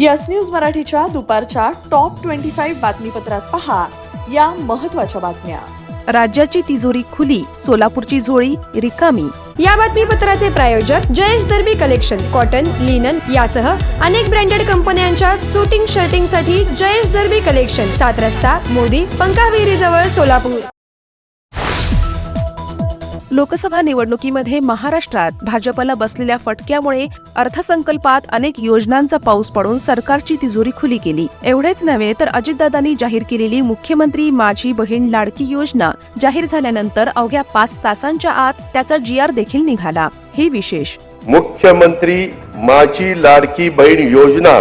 Yes news मराठीच्या दुपारच्या top twenty five बातमीपत्रात पहा या महत्त्वाच्या बातम्या. राज्याची तिजोरी खुली सोलापूरची झोळी रिकामी. या बातमीपत्राचे प्रायोजक Jayesh Darbi collection cotton linen यासह अनेक ब्रँडेड कंपन्यांच्या सुटिंग शर्टिंगसाठी जयेश दर्बी कलेक्शन सात रस्ता मोदी पंकाविरी जवळ सोलापूर. लोकसभा निवडणुकीमध्ये महाराष्ट्रात भाजपला बसलेल्या फटक्यामुळे अर्थसंकल्पात अनेक योजनांचा पाऊस पडून सरकारची तिजोरी खुली केली. एवढेच नव्हे तर अजितदादांनी जाहीर केलेली मुख्यमंत्री माझी बहीण लाडकी योजना जाहीर झाल्यानंतर अवघ्या पाच तासांच्या आत त्याचा जी आर देखील निघाला. हे विशेष. मुख्यमंत्री माझी लाडकी बहीण योजना.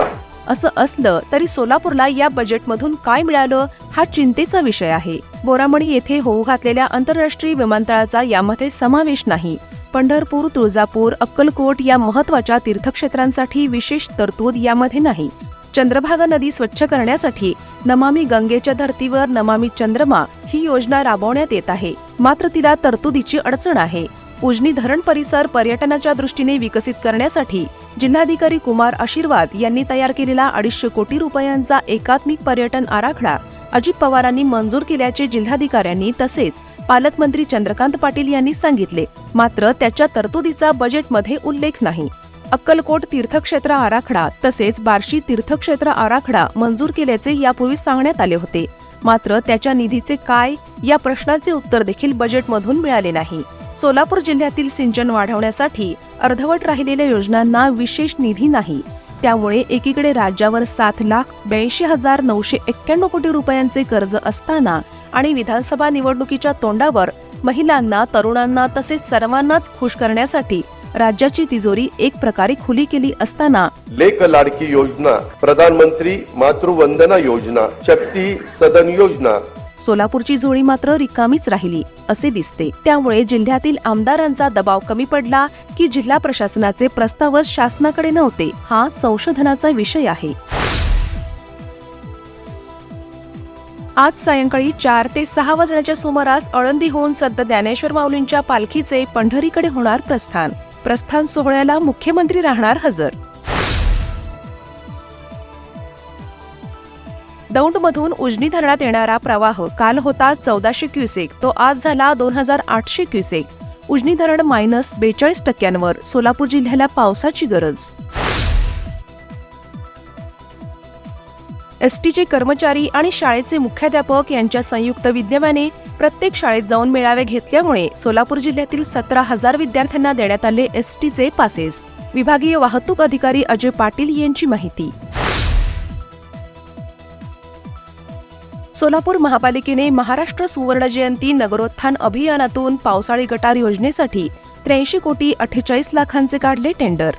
असं असलं तरी सोलापूरला या बजेटमधून काय मिळालं हा चिंतेचा विषय आहे. बोरामणी येथे होऊ घातलेल्या आंतरराष्ट्रीय विमानतळाचा यामध्ये समावेश नाही. पंढरपूर तुळजापूर अक्कलकोट या महत्त्वाच्या तीर्थक्षेत्रांसाठी विशेष तरतूद यामध्ये नाही. चंद्रभागा नदी स्वच्छ करण्यासाठी नमामी गंगेच्या धर्तीवर नमामी चंद्रमा ही योजना राबवण्यात येत आहे. मात्र तिला तरतुदीची अडचण आहे. उजनी धरण परिसर पर्यटनाच्या दृष्टीने विकसित करण्यासाठी जिल्हाधिकारी कुमार आशीर्वाद यांनी तयार केलेला अडीचशे कोटी रुपयांचा एकात्मिक पर्यटन आराखडा अजित पवारांनी मंजूर केल्याचे जिल्हाधिकाऱ्यांनी तसेच पालकमंत्री चंद्रकांत पाटील यांनी सांगितले. मात्र त्याच्या तरतुदीचा बजेटमध्ये उल्लेख नाही. अक्कलकोट तीर्थक्षेत्र आराखडा तसेच बार्शी तीर्थक्षेत्र आराखडा मंजूर केल्याचे यापूर्वी सांगण्यात आले होते. मात्र त्याच्या निधीचे काय या प्रश्नाचे उत्तर देखील बजेटमधून मिळाले नाही. सोलापूर जिल्ह्यातील सिंचन वाढवण्यासाठी अर्धवट राहिलेल्या योजनांना विशेष निधी नाही. त्यामुळे एकीकडे राज्यावर सात लाख ब्याऐंशी हजार नऊशे एक्क्याण्णव कोटी रुपयांचे कर्ज असताना आणि विधानसभा निवडणुकीच्या तोंडावर महिलांना तरुणांना तसेच सर्वांनाच खुश करण्यासाठी राज्याची तिजोरी एक प्रकारे खुली केली असताना लेख लाडकी योजना प्रधानमंत्री मातृवंदना योजना शक्ती सदन योजना सोलापूरची झोळी मात्र रिकामीच राहिली असे दिसते. त्यामुळे जिल्ह्यातील आमदारांचा दबाव कमी पडला की जिल्हा प्रशासनाचे प्रस्तावच शासनाकडे नव्हते हा संशोधनाचा विषय आहे. आज सायंकाळी चार ते सहा वाजण्याच्या सुमारास आळंदीहून संत ज्ञानेश्वर माऊलींच्या पालखीचे पंढरीकडे होणार प्रस्थान. प्रस्थान सोहळ्याला मुख्यमंत्री राहणार हजर. दौंडमधून उजनी धरणात येणारा प्रवाह काल होता चौदाशे क्युसेक तो आज झाला दोन हजार आठशे क्युसेक. उजनी धरण मायनस बेचाळीस टक्क्यांवर सोलापूर जिल्ह्याला पावसाची गरज. एसटीचे कर्मचारी आणि शाळेचे मुख्याध्यापक यांच्या संयुक्त विद्यमाने प्रत्येक शाळेत जाऊन मेळावे घेतल्यामुळे सोलापूर जिल्ह्यातील सतरा हजार विद्यार्थ्यांना देण्यात आले एसटीचे पासेस. विभागीय वाहतूक अधिकारी अजय पाटील यांची माहिती. सोलापूर महापालिकेने महाराष्ट्र सुवर्ण जयंती नगरोत्थान अभियानातून पावसाळी गटार योजनेसाठी त्र्याऐंशी कोटी अठ्ठेचाळीस लाखांचे काढले टेंडर.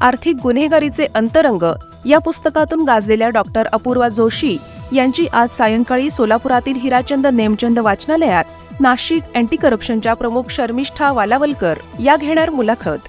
आर्थिक गुन्हेगारीचे अंतरंग या पुस्तकातून गाजलेल्या डॉक्टर अपूर्वा जोशी यांची आज सायंकाळी सोलापुरातील हिराचंद नेमचंद वाचनालयात नाशिक अँटी करप्शनच्या प्रमुख शर्मिष्ठा वालावलकर या घेणार मुलाखत.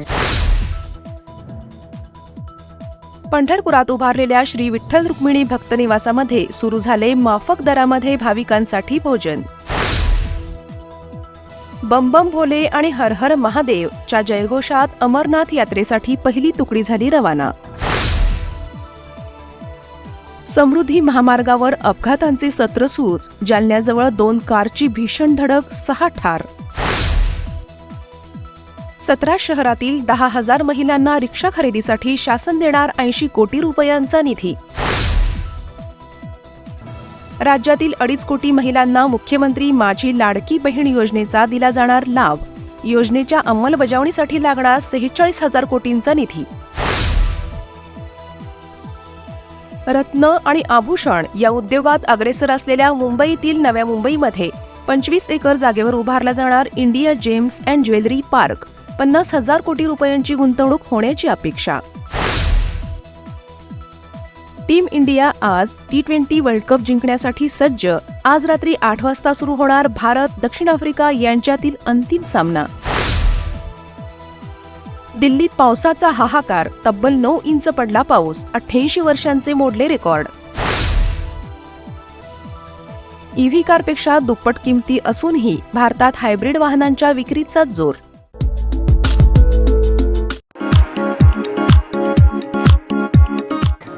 पंढरपुरात उभारलेल्या श्री विठ्ठल रुक्मिणी भक्त निवासामध्ये सुरू झाले माफक दरामध्ये भाविकांसाठी भोजन. बमबम भोले आणि हर हर महादेव च्या जयघोषात अमरनाथ यात्रेसाठी पहिली तुकडी झाली रवाना. समृद्धी महामार्गावर अपघातांचे सत्र सुरूच जालन्याजवळ दोन कारची भीषण धडक सहा ठार सतरा शहरातील दहा हजार महिलांना रिक्षा खरेदीसाठी शासन देणार ऐंशी कोटी रुपयांचा निधी. राज्यातील अडीच कोटी महिलांना मुख्यमंत्री माझी लाडकी बहीण योजनेचा दिला जाणार लाभ. योजनेच्या अंमलबजावणीसाठी लागणार सेहेचाळीस हजार कोटींचा निधी. रत्न आणि आभूषण या उद्योगात अग्रेसर असलेल्या मुंबईतील नव्या मुंबईमध्ये पंचवीस एकर जागेवर उभारला जाणार India gems and jewellery park. पन्नास हजार कोटी रुपयांची गुंतवणूक होण्याची अपेक्षा. टीम इंडिया आज टी ट्वेंटी वर्ल्ड कप जिंकण्यासाठी सज्ज. आज रात्री आठ वाजता सुरू होणार भारत दक्षिण आफ्रिका यांच्यातील अंतिम सामना. दिल्लीत पावसाचा हाहाकार तब्बल नऊ इंच पडला पाऊस अठ्ठ्याऐंशी वर्षांचे मोडले रेकॉर्ड. ईव्ही कारपेक्षा दुप्पट किमती असूनही भारतात हायब्रिड वाहनांच्या विक्रीचा जोर.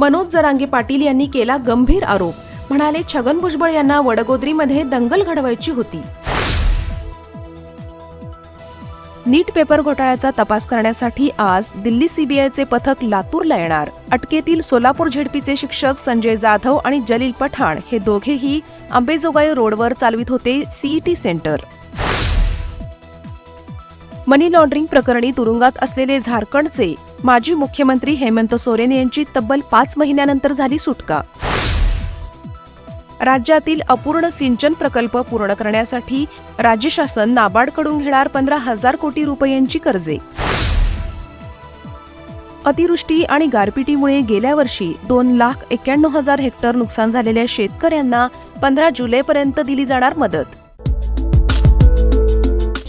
मनोज जरांगे पाटील यांनी केला गंभीर आरोप. म्हणाले छगन भुजबळ यांना वडगोद्रीमध्ये दंगल घडवायची होती. नीट पेपर घोटाळ्याचा तपास करण्यासाठी आज दिल्ली सीबीआयचे पथक लातूरला येणार. अटकेतील सोलापूर झेडपीचे शिक्षक संजय जाधव आणि जलील पठाण हे दोघेही अंबेजोगाई रोडवर चालवित होते सीईटी सेंटर. मनी लॉन्ड्रिंग प्रकरणी तुरुंगात असलेले झारखंडचे माजी मुख्यमंत्री हेमंत सोरेन यांची तब्बल पाच महिन्यानंतर झाली सुटका. राज्यातील अपूर्ण सिंचन प्रकल्प पूर्ण करण्यासाठी राज्य शासन नाबार्डकडून घेणार पंधरा हजार कोटी रुपयांची कर्जे. अतिवृष्टी आणि गारपिटीमुळे गेल्या वर्षी दोन लाख एक्क्याण्णव हजार हेक्टर नुकसान झालेल्या शेतकऱ्यांना पंधरा जुलैपर्यंत दिली जाणार मदत.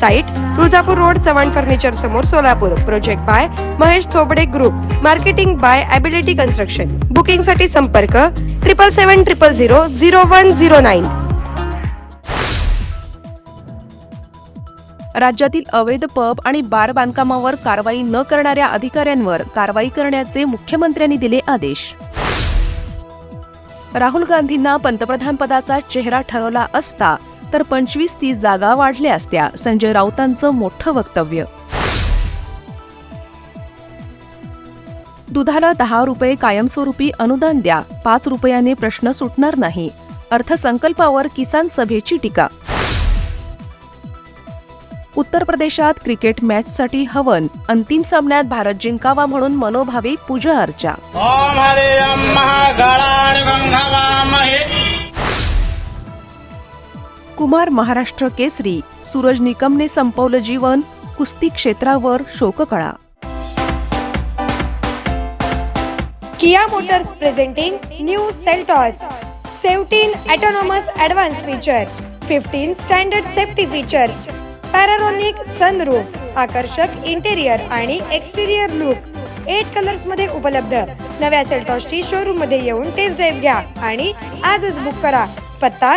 Site Tuljapur road Chavan furniture समोर Solapur. Project by Mahesh Thobde group marketing by ability construction बुकिंगसाठी संपर्क triple seven triple zero zero one zero nine राज्यातील अवैध पब आणि बार बांधकामावर कारवाई न करणाऱ्या अधिकाऱ्यांवर कारवाई करण्याचे मुख्यमंत्र्यांनी दिले आदेश. राहुल गांधींना पंतप्रधान पदाचा चेहरा ठरवला असता तर पंचवीस तीस जागा वाढल्या असत्या संजय राऊतांचं मोठं वक्तव्य. दुधाला दहा रुपये कायमस्वरूपी अनुदान द्या पाच रुपयाने प्रश्न सुटणार नाही अर्थसंकल्पावर किसान सभेची टीका. उत्तर प्रदेशात क्रिकेट मॅचसाठी हवन अंतिम सामन्यात भारत जिंकावा म्हणून मनोभावी पूजा अर्चा. कुमार महाराष्ट्र केसरी सूरज निकमने संपवलं जीवन कुस्ती क्षेत्रावर शोककळा. Kia Motors presenting new Seltos seventeen autonomous advance feature fifteen standard safety features panoramic sunroof आकर्षक इंटेरियर आणि एक्सटेरियर लुक एट कलर्समध्ये उपलब्ध. नव्या सेल्टॉसची शोरूममध्ये येऊन टेस्ट ड्राईव्ह घ्या आणि आजच बुक करा. पत्ता